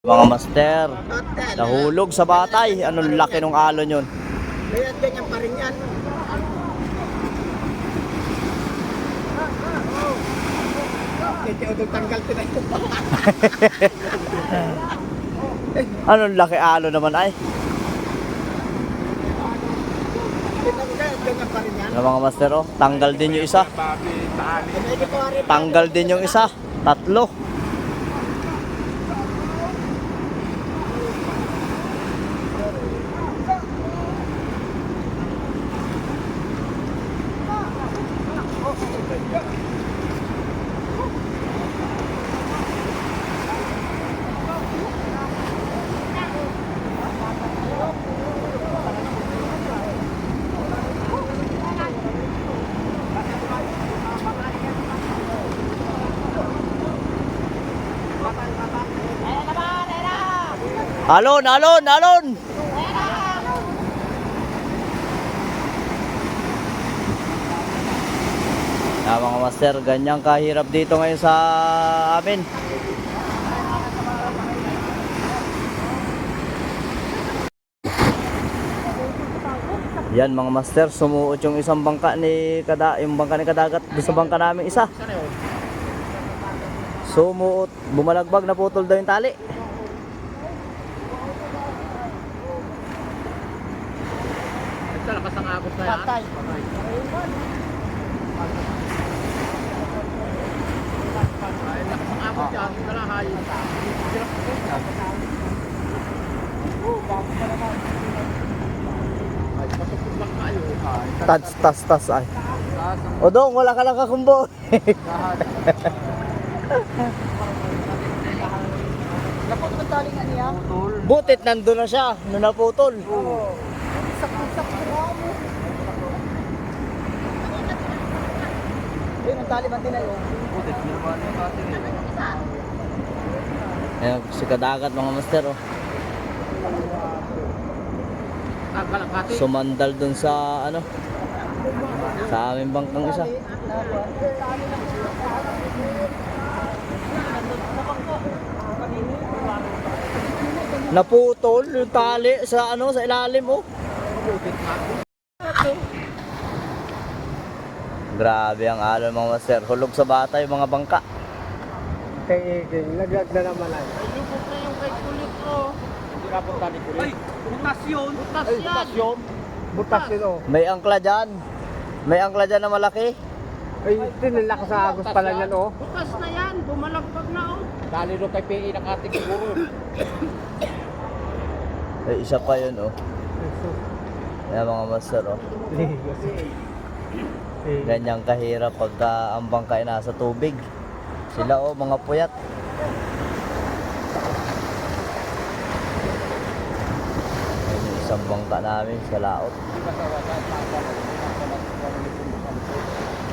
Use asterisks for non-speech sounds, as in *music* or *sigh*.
Mga master, nahulog sa batay. Anong laki ng alon yun? Kaya ganyan pa rin yan. Tanggal ko na ito. *laughs* Anong laki alon naman ay? Ganyan pa rin yan. Ano mga master oh, tanggal din yung isa. Tanggal din yung isa. Tatlo. Alon, alon, alon! Na mga master, ganyan kahirap dito ngayon sa amin. Yan mga master, sumuot yung isang bangka ni kada yung bangka ni Kadagat doon sa bangka namin isa. Sumuot, bumalagbag na putol daw yung tali. Lakas ang agos na yan. Patay. Lakas ang agos yan. Kalahay. Ay, pasok lang kayo. Tas, tas, tas ay. O dong, wala ka lang kakumbo. Napot mo taling ano yan? Butit nandun na siya, nung naputol. Sak-sak mo. Ayun, ang tali man din ay oh. Ayan, si Kadagat mga master oh. Kati. Sumandal dun sa ano, sa aming bangkang isa. Naputol yung tali sa ano sa ilalim oh. Grabe ang alon mga master. Hulog sa bata yung mga bangka. Kay naglag na naman ay. Ayubog na yung kay kulit ko. Hindi ka punta ni kulit. Ay, butas yun. Butas yan. Butas yun. Butas yun oh. May angkla dyan. May angkla dyan na malaki. Ay, tinilak sa agos pala yan oh. Bukas na yan, bumalagpag na oh. Dali doon kay PE nakating siguro. *coughs* Ay, isa pa yun oh. Ayan mga master oh. Ganyang kahirap pagka ang bangka ay nasa tubig. Sila oh, mga puyat. Ayan yung isang bangka namin sa laot.